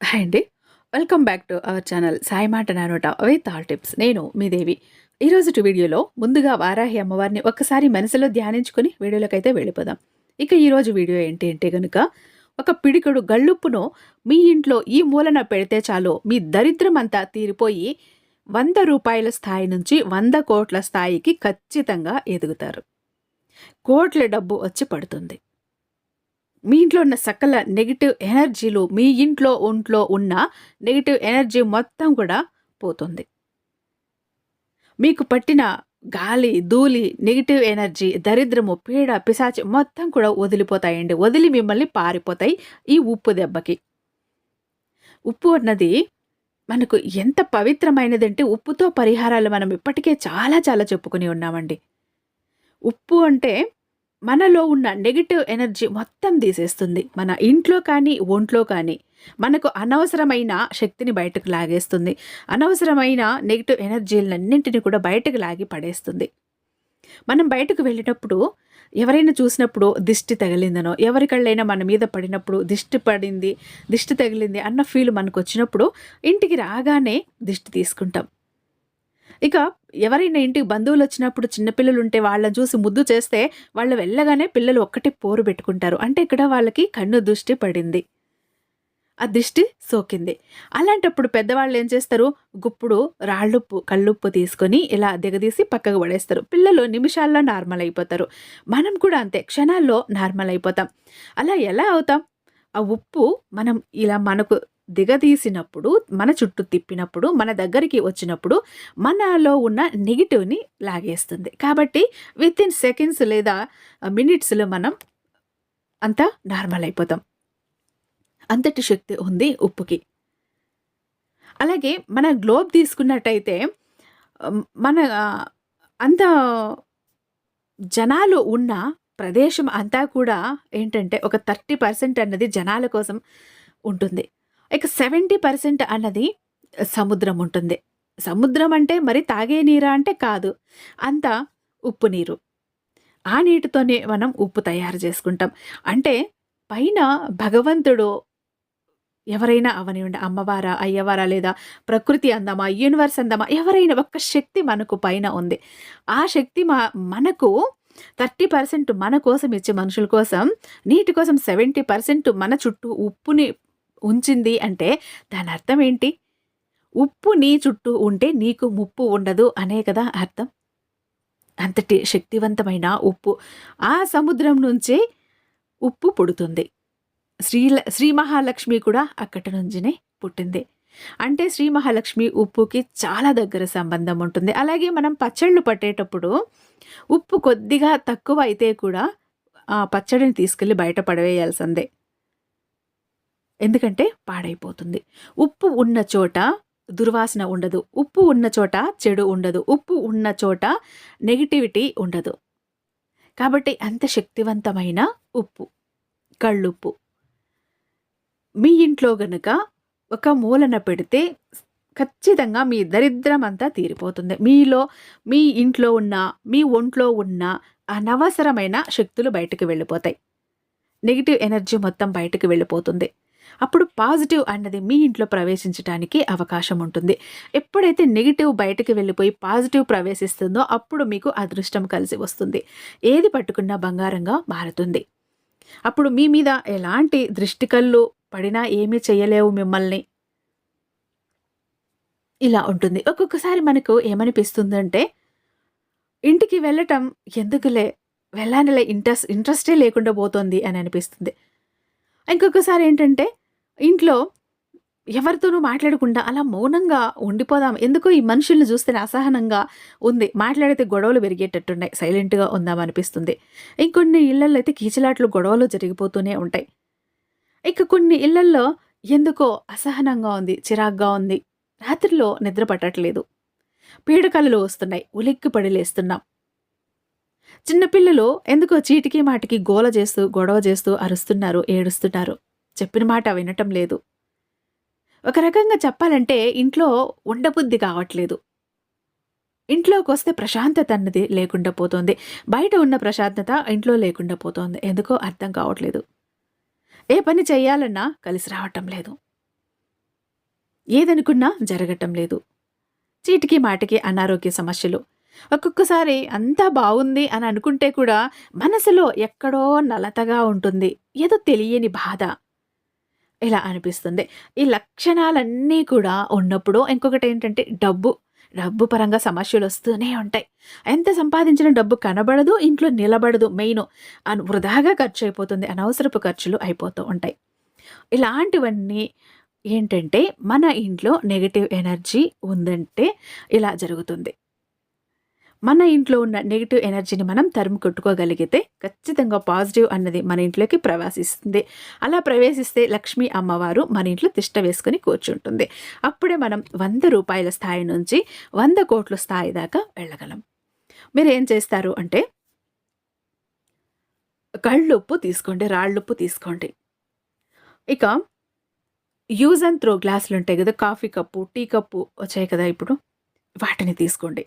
Hi అండి. Welcome back to our channel Sai మాట నానోట విత్ ఆల్ టిప్స్. నేను మీ దేవి. ఈరోజు వీడియోలో ముందుగా వారాహి అమ్మవారిని ఒక్కసారి మనసులో ధ్యానించుకుని వీడియోలోకైతే వెళ్ళిపోదాం. ఇక ఈరోజు వీడియో ఏంటి అంటే కనుక ఒక పిడికడు గళ్ళుప్పును మీ ఇంట్లో ఈ మూలన పెడితే చాలు మీ దరిద్రం అంతా తీరిపోయి వంద రూపాయల స్థాయి నుంచి వంద కోట్ల స్థాయికి ఖచ్చితంగా ఎదుగుతారు. కోట్ల డబ్బు వచ్చి పడుతుంది. మీ ఇంట్లో ఉన్న సకల నెగిటివ్ ఎనర్జీలు మీ ఇంట్లో ఒంట్లో ఉన్న నెగిటివ్ ఎనర్జీ మొత్తం కూడా పోతుంది. మీకు పట్టిన గాలి ధూళి నెగిటివ్ ఎనర్జీ దరిద్రము పీడ పిశాచి మొత్తం కూడా వదిలిపోతాయండి. వదిలి మిమ్మల్ని పారిపోతాయి ఈ ఉప్పు దెబ్బకి. ఉప్పు అన్నది మనకు ఎంత పవిత్రమైనదంటే ఉప్పుతో పరిహారాలు మనం ఇప్పటికే చాలా చాలా చెప్పుకుని ఉన్నామండి. ఉప్పు అంటే మనలో ఉన్న నెగిటివ్ ఎనర్జీ మొత్తం తీసేస్తుంది. మన ఇంట్లో కానీ ఒంట్లో కానీ మనకు అనవసరమైన శక్తిని బయటకు లాగేస్తుంది. అనవసరమైన నెగిటివ్ ఎనర్జీలన్నింటినీ కూడా బయటకు లాగి పడేస్తుంది. మనం బయటకు వెళ్ళినప్పుడు ఎవరైనా చూసినప్పుడు దిష్టి తగిలిందనో ఎవరికళ్ళైనా మన మీద పడినప్పుడు దిష్టి పడింది దిష్టి తగిలింది అన్న ఫీల్ మనకు వచ్చినప్పుడు ఇంటికి రాగానే దిష్టి తీసుకుంటాం. ఇక ఎవరైనా ఇంటికి బంధువులు వచ్చినప్పుడు చిన్నపిల్లలు ఉంటే వాళ్ళని చూసి ముద్దు చేస్తే వాళ్ళు వెళ్ళగానే పిల్లలు ఒక్కటే పోరు పెట్టుకుంటారు. అంటే ఇక్కడ వాళ్ళకి కన్ను దృష్టి పడింది. ఆ దిష్టి సోకింది. అలాంటప్పుడు పెద్దవాళ్ళు ఏం చేస్తారు? గుప్పుడు రాళ్ళుప్పు కళ్ళుప్పు తీసుకొని ఇలా దిగదీసి పక్కకు పడేస్తారు. పిల్లలు నిమిషాల్లో నార్మల్ అయిపోతారు. మనం కూడా అంతే క్షణాల్లో నార్మల్ అయిపోతాం. అలా ఎలా అవుతాం? ఆ ఉప్పు మనం ఇలా మనకు దిగదీసినప్పుడు మన చుట్టూ తిప్పినప్పుడు మన దగ్గరికి వచ్చినప్పుడు మనలో ఉన్న నెగిటివ్ని లాగేస్తుంది. కాబట్టి విత్ ఇన్ సెకండ్స్ లేదా మినిట్స్లో మనం అంతా నార్మల్ అయిపోతాం. అంతటి శక్తి ఉంది ఉప్పుకి. అలాగే మన గ్లోబ్ తీసుకున్నట్టయితే మన అంత జనాలు ఉన్న ప్రదేశం అంతా కూడా ఏంటంటే ఒక థర్టీ పర్సెంట్ అన్నది జనాల కోసం ఉంటుంది. ఇక సెవెంటీ పర్సెంట్ అన్నది సముద్రం ఉంటుంది. సముద్రం అంటే మరి తాగే నీరా అంటే కాదు. అంత ఉప్పు నీరు. ఆ నీటితోనే మనం ఉప్పు తయారు చేసుకుంటాం. అంటే పైన భగవంతుడు ఎవరైనా అవనివ్వండి అమ్మవారా అయ్యవారా లేదా ప్రకృతి అందమా యూనివర్స్ అందమా ఎవరైనా ఒక్క శక్తి మనకు పైన ఉంది. ఆ శక్తి మా మనకు థర్టీ పర్సెంట్ మన కోసం ఇచ్చే మనుషుల కోసం నీటి కోసం సెవెంటీ పర్సెంట్ మన చుట్టూ ఉప్పుని ఉంచింది అంటే దాని అర్థం ఏంటి? ఉప్పు నీ చుట్టూ ఉంటే నీకు ముప్పు ఉండదు అనే కదా అర్థం. అంతటి శక్తివంతమైన ఉప్పు. ఆ సముద్రం నుంచే ఉప్పు పుడుతుంది. శ్రీ శ్రీ మహాలక్ష్మి కూడా అక్కడి నుంచినే పుట్టింది. అంటే శ్రీ మహాలక్ష్మి ఉప్పుకి చాలా దగ్గర సంబంధం ఉంటుంది. అలాగే మనం పచ్చళ్ళు పట్టేటప్పుడు ఉప్పు కొద్దిగా తక్కువ అయితే కూడా ఆ పచ్చడిని తీసుకెళ్ళి బయట పడవేయాల్సిందే. ఎందుకంటే పాడైపోతుంది. ఉప్పు ఉన్న చోట దుర్వాసన ఉండదు. ఉప్పు ఉన్న చోట చెడు ఉండదు. ఉప్పు ఉన్న చోట నెగిటివిటీ ఉండదు. కాబట్టి అంత శక్తివంతమైన ఉప్పు కళ్ళుప్పు. మీ ఇంట్లో గనుక ఒక మూలన పెడితే ఖచ్చితంగా మీ దరిద్రం అంతా తీరిపోతుంది. మీలో మీ ఇంట్లో ఉన్న మీ ఒంట్లో ఉన్న అనవసరమైన శక్తులు బయటకు వెళ్ళిపోతాయి. నెగిటివ్ ఎనర్జీ మొత్తం బయటకు వెళ్ళిపోతుంది. అప్పుడు పాజిటివ్ అన్నది మీ ఇంట్లో ప్రవేశించడానికి అవకాశం ఉంటుంది. ఎప్పుడైతే నెగిటివ్ బయటకు వెళ్ళిపోయి పాజిటివ్ ప్రవేశిస్తుందో అప్పుడు మీకు అదృష్టం కలిసి వస్తుంది. ఏది పట్టుకున్నా బంగారంగా మారుతుంది. అప్పుడు మీ మీద ఎలాంటి దృష్టికల్లు పడినా ఏమీ చేయలేవు మిమ్మల్ని. ఇలా ఉంటుంది. ఒక్కొక్కసారి మనకు ఏమనిపిస్తుందంటే ఇంటికి వెళ్ళటం ఎందుకులే? వెళ్ళానిలే ఇంట్రెస్ట్ ఇంట్రెస్టే లేకుండా పోతుంది అని అనిపిస్తుంది. ఇంకొకసారి ఏంటంటే ఇంట్లో ఎవరితోనూ మాట్లాడకుండా అలా మౌనంగా ఉండిపోదాం. ఎందుకో ఈ మనుషుల్ని చూస్తేనే అసహనంగా ఉంది. మాట్లాడితే గొడవలు పెరిగేటట్టున్నాయి. సైలెంట్గా ఉందాం అనిపిస్తుంది. ఇంకొన్ని ఇళ్ళలో అయితే కీచలాట్లు గొడవలు జరిగిపోతూనే ఉంటాయి. ఇక కొన్ని ఇళ్ళల్లో ఎందుకో అసహనంగా ఉంది చిరాగ్గా ఉంది. రాత్రిలో నిద్ర పట్టట్లేదు. పీడకలలు వస్తున్నాయి. ఉలిక్కి పడిలేస్తున్నాం చిన్నపిల్లలు ఎందుకో చీటికి మాటికి గోల చేస్తూ గొడవ చేస్తూ అరుస్తున్నారు ఏడుస్తున్నారు. చెప్పిన మాట వినటం లేదు. ఒక రకంగా చెప్పాలంటే ఇంట్లో ఉండబుద్ధి కావట్లేదు. ఇంట్లోకి వస్తే ప్రశాంతత అన్నది లేకుండా పోతుంది. బయట ఉన్న ప్రశాంతత ఇంట్లో లేకుండా పోతుంది. ఎందుకో అర్థం కావట్లేదు. ఏ పని చేయాలన్నా కలిసి రావటం లేదు. ఏదనుకున్నా జరగటం లేదు. చీటికి మాటికి అనారోగ్య సమస్యలు. ఒక్కొక్కసారి అంతా బాగుంది అని అనుకుంటే కూడా మనసులో ఎక్కడో నలతగా ఉంటుంది. ఏదో తెలియని బాధ. ఇలా అనిపిస్తుంది. ఈ లక్షణాలన్నీ కూడా ఉన్నప్పుడు ఇంకొకటి ఏంటంటే డబ్బు. డబ్బు పరంగా సమస్యలు వస్తూనే ఉంటాయి. ఎంత సంపాదించిన డబ్బు కనబడదు ఇంట్లో నిలబడదు మెయిన్ అని వృధాగా ఖర్చు అయిపోతుంది అనవసరపు ఖర్చులు అయిపోతూ ఉంటాయి. ఇలాంటివన్నీ ఏంటంటే మన ఇంట్లో నెగటివ్ ఎనర్జీ ఉందంటే ఇలా జరుగుతుంది. మన ఇంట్లో ఉన్న నెగిటివ్ ఎనర్జీని మనం తరుము కొట్టుకోగలిగితే ఖచ్చితంగా పాజిటివ్ అన్నది మన ఇంట్లోకి ప్రవేశిస్తుంది. అలా ప్రవేశిస్తే లక్ష్మీ అమ్మవారు మన ఇంట్లో తిష్ట వేసుకుని కూర్చుంటుంది. అప్పుడే మనం వంద రూపాయల స్థాయి నుంచి వంద కోట్ల స్థాయి దాకా వెళ్ళగలం. మీరు ఏం చేస్తారు అంటే కళ్ళుప్పు తీసుకోండి రాళ్ళుప్పు తీసుకోండి. ఇక యూజ్ అండ్ త్రో గ్లాసులు ఉంటాయి కదా కాఫీ కప్పు టీ కప్పు వచ్చాయి కదా ఇప్పుడు. వాటిని తీసుకోండి.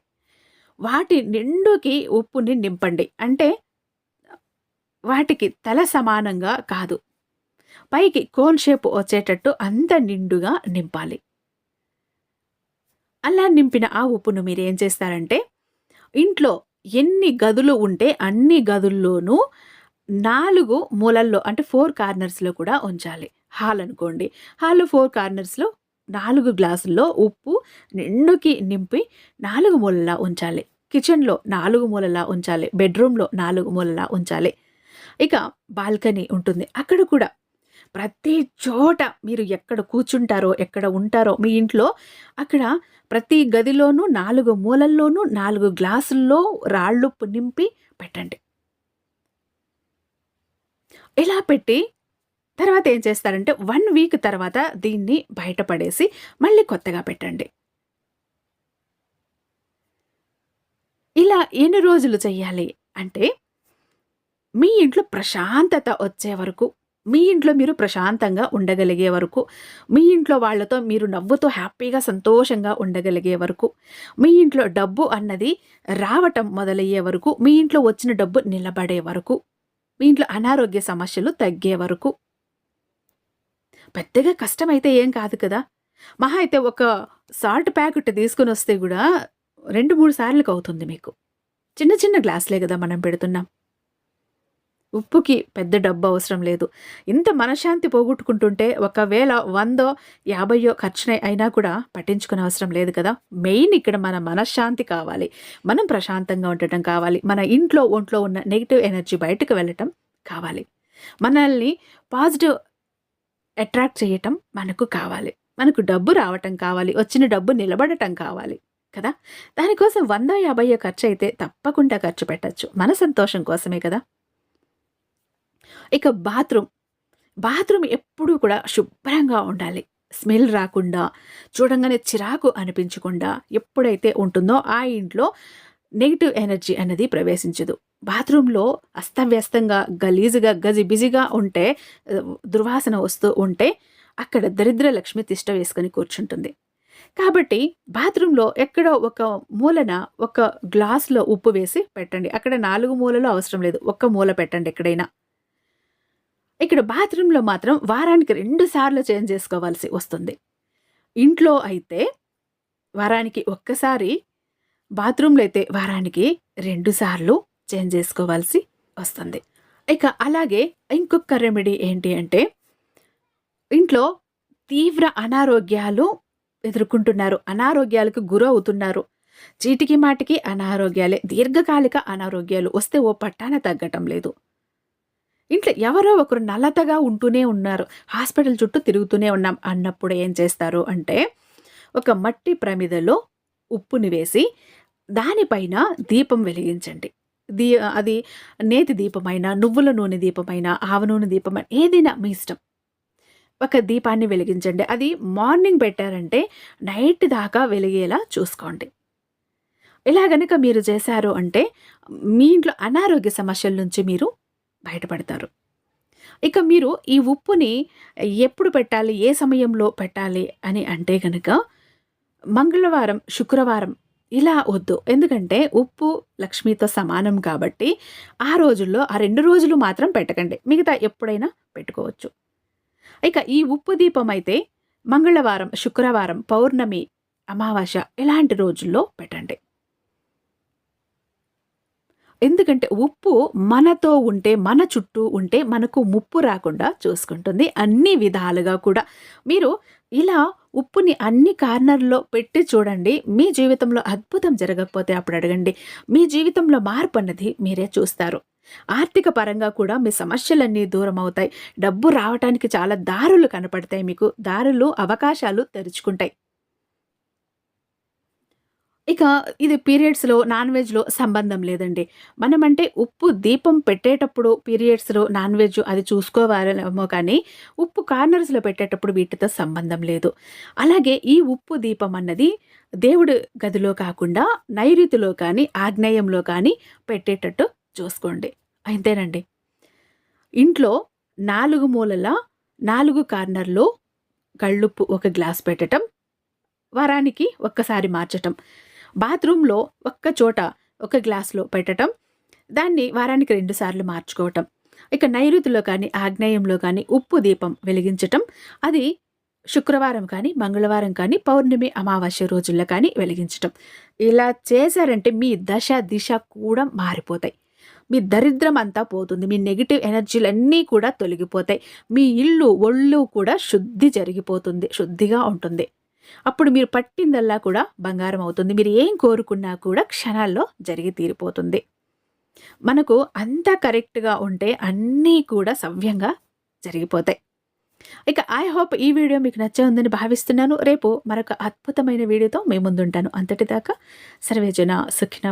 వాటి నిండుకి ఉప్పుని నింపండి. అంటే వాటికి తల సమానంగా కాదు. పైకి కోన్ షేప్ వచ్చేటట్టు అంత నిండుగా నింపాలి. అలా నింపిన ఆ ఉప్పును మీరు ఏం చేస్తారంటే ఇంట్లో ఎన్ని గదులు ఉంటే అన్ని గదుల్లోనూ నాలుగు మూలల్లో అంటే ఫోర్ కార్నర్స్లో కూడా ఉంచాలి. హాల్ అనుకోండి. హాల్ ఫోర్ కార్నర్స్లో నాలుగు గ్లాసుల్లో ఉప్పు నిండుకి నింపి నాలుగు మూలలా ఉంచాలి. కిచెన్లో నాలుగు మూలలా ఉంచాలి. బెడ్రూమ్లో నాలుగు మూలలా ఉంచాలి. ఇక బాల్కనీ ఉంటుంది. అక్కడ కూడా ప్రతి చోట మీరు ఎక్కడ కూర్చుంటారో ఎక్కడ ఉంటారో మీ ఇంట్లో అక్కడ ప్రతి గదిలోనూ నాలుగు మూలల్లోనూ నాలుగు గ్లాసుల్లో రాళ్ళుప్పు నింపి పెట్టండి. ఇలా పెట్టి తర్వాత ఏం చేస్తారంటే వన్ వీక్ తర్వాత దీన్ని బయటపడేసి మళ్ళీ కొత్తగా పెట్టండి. ఇలా ఎన్ని రోజులు చేయాలి అంటే మీ ఇంట్లో ప్రశాంతత వచ్చే వరకు మీ ఇంట్లో మీరు ప్రశాంతంగా ఉండగలిగే వరకు మీ ఇంట్లో వాళ్ళతో మీరు నవ్వుతో హ్యాపీగా సంతోషంగా ఉండగలిగే వరకు మీ ఇంట్లో డబ్బు అన్నది రావటం మొదలయ్యే వరకు మీ ఇంట్లో వచ్చిన డబ్బు నిలబడే వరకు మీ ఇంట్లో అనారోగ్య సమస్యలు తగ్గే వరకు పెద్దగా కష్టమైతే ఏం కాదు కదా. మహా అయితే ఒక సాల్ట్ ప్యాకెట్ తీసుకుని వస్తే కూడా రెండు మూడు సార్లకు అవుతుంది మీకు. చిన్న చిన్న గ్లాసులే కదా మనం పెడుతున్నాం. ఉప్పుకి పెద్ద డబ్బు అవసరం లేదు. ఇంత మనశ్శాంతి పోగొట్టుకుంటుంటే ఒకవేళ వందో యాభయో ఖర్చునై అయినా కూడా పట్టించుకునే అవసరం లేదు కదా. మెయిన్ ఇక్కడ మన మనశ్శాంతి కావాలి. మనం ప్రశాంతంగా ఉండటం కావాలి. మన ఇంట్లో ఒంట్లో ఉన్న నెగిటివ్ ఎనర్జీ బయటకు వెళ్ళటం కావాలి. మనల్ని పాజిటివ్ అట్రాక్ట్ చేయటం మనకు కావాలి. మనకు డబ్బు రావటం కావాలి. వచ్చిన డబ్బు నిలబడటం కావాలి. కదా? దానికోసం వంద యాభై ఖర్చు అయితే తప్పకుండా ఖర్చు పెట్టచ్చు. మన సంతోషం కోసమే కదా? ఇక బాత్రూమ్. బాత్రూమ్ ఎప్పుడూ కూడా శుభ్రంగా ఉండాలి. స్మెల్ రాకుండా చూడంగానే చిరాకు అనిపించకుండా ఎప్పుడైతే ఉంటుందో ఆ ఇంట్లో నెగిటివ్ ఎనర్జీ అనేది ప్రవేశించదు. బాత్రూంలో అస్తవ్యస్తంగా గలీజుగా గజిబిజిగా ఉంటే దుర్వాసన వస్తూ ఉంటే అక్కడ దరిద్ర లక్ష్మి తిష్ట వేసుకొని కూర్చుంటుంది. కాబట్టి బాత్రూంలో ఎక్కడో ఒక మూలన ఒక గ్లాస్లో ఉప్పు వేసి పెట్టండి. అక్కడ నాలుగు మూలలు అవసరం లేదు. ఒక్క మూల పెట్టండి ఎక్కడైనా. ఇక్కడ బాత్రూంలో మాత్రం వారానికి రెండు సార్లు చేంజ్ చేసుకోవాల్సి వస్తుంది. ఇంట్లో అయితే వారానికి ఒక్కసారి బాత్రూంలో అయితే వారానికి రెండు సార్లు చేంజ్ చేసుకోవాల్సి వస్తుంది. ఇక అలాగే ఇంకొక రెమెడీ ఏంటి అంటే ఇంట్లో తీవ్ర అనారోగ్యాలు ఎదుర్కొంటున్నారు. అనారోగ్యాలకు గురవుతున్నారు. చీటికి మాటికి అనారోగ్యాలే దీర్ఘకాలిక అనారోగ్యాలు వస్తే ఓ పట్టాన తగ్గటం లేదు. ఇంట్లో ఎవరో ఒకరు నల్లతగా ఉంటూనే ఉన్నారు. హాస్పిటల్ చుట్టూ తిరుగుతూనే ఉన్నాం. అన్నప్పుడు ఏం చేస్తారు అంటే ఒక మట్టి ప్రమిదలో ఉప్పుని వేసి దానిపైన దీపం వెలిగించండి. దీ అది నేతి దీపమైన నువ్వుల నూనె దీపమైన ఆవ నూనె దీపమైన ఏదైనా మీ ఇష్టం. ఒక దీపాన్ని వెలిగించండి. అది మార్నింగ్ పెట్టారంటే నైట్ దాకా వెలిగేలా చూసుకోండి. ఇలా గనక మీరు చేశారు అంటే మీ ఇంట్లో అనారోగ్య సమస్యల నుంచి మీరు బయటపడతారు. ఇక మీరు ఈ ఉప్పుని ఎప్పుడు పెట్టాలి ఏ సమయంలో పెట్టాలి అని అంటే కనుక మంగళవారం శుక్రవారం ఇలా వద్దు. ఎందుకంటే ఉప్పు లక్ష్మితో సమానం కాబట్టి ఆ రోజుల్లో ఆ రెండు రోజులు మాత్రం పెట్టకండి. మిగతా ఎప్పుడైనా పెట్టుకోవచ్చు. ఇక ఈ ఉప్పు దీపం అయితే మంగళవారం శుక్రవారం పౌర్ణమి అమావాస్య ఇలాంటి రోజుల్లో పెట్టండి. ఎందుకంటే ఉప్పు మనతో ఉంటే మన చుట్టూ ఉంటే మనకు ముప్పు రాకుండా చూసుకుంటుంది. అన్ని విధాలుగా కూడా. మీరు ఇలా ఉప్పుని అన్ని కార్నర్లో పెట్టి చూడండి. మీ జీవితంలో అద్భుతం జరగకపోతే అప్పుడు అడగండి. మీ జీవితంలో మార్పు అన్నది మీరే చూస్తారు. ఆర్థిక పరంగా కూడా మీ సమస్యలన్నీ దూరం అవుతాయి. డబ్బు రావటానికి చాలా దారులు కనపడతాయి మీకు. దారులు అవకాశాలు తెరుచుకుంటాయి. ఇక ఇది పీరియడ్స్‌లో, నాన్ వెజ్‌లో సంబంధం లేదండి. మనమంటే ఉప్పు దీపం పెట్టేటప్పుడు పీరియడ్స్‌లో నాన్ వెజ్ అది చూసుకోవాలేమో కానీ, ఉప్పు కార్నర్స్‌లో పెట్టేటప్పుడు వీటితో సంబంధం లేదు. అలాగే ఈ ఉప్పు దీపం అన్నది దేవుడు గదిలో కాకుండా నైరుతిలో కానీ, ఆగ్నేయంలో కానీ పెట్టేటట్టు చూసుకోండి. అంతేనండి. ఇంట్లో నాలుగు మూలల నాలుగు కార్నర్‌లో కళ్ళుప్పు ఒక గ్లాస్ పెట్టటం. వారానికి ఒక్కసారి మార్చటం. బాత్రూంలో ఒక్క చోట ఒక గ్లాస్‌లో పెట్టటం. దాన్ని వారానికి రెండుసార్లు మార్చుకోవటం. ఇక నైరుతిలో కానీ, ఆగ్నేయంలో కానీ ఉప్పు దీపం వెలిగించటం. అది శుక్రవారం కానీ, మంగళవారం కానీ, పౌర్ణమి, అమావాస్య రోజుల్లో కానీ వెలిగించటం. ఇలా చేశారంటే మీ దశ, దిశ కూడా మారిపోతాయి. మీ దరిద్రం అంతా పోతుంది. మీ నెగిటివ్ ఎనర్జీలన్నీ కూడా తొలగిపోతాయి. మీ ఇల్లు, ఒళ్ళు కూడా శుద్ధి జరిగిపోతుంది. శుద్ధిగా ఉంటుంది. అప్పుడు మీరు పట్టిందల్లా కూడా బంగారం అవుతుంది. మీరు ఏం కోరుకున్నా కూడా క్షణాల్లో జరిగి తీరిపోతుంది. మనకు అంతా కరెక్ట్‌గా ఉంటే అన్నీ కూడా సవ్యంగా జరిగిపోతాయి. ఇక ఐ హోప్ ఈ వీడియో మీకు నచ్చే ఉందని భావిస్తున్నాను. రేపు మరొక అద్భుతమైన వీడియోతో మీ ముందుంటాను. అంతటిదాకా సర్వేజన సుఖిన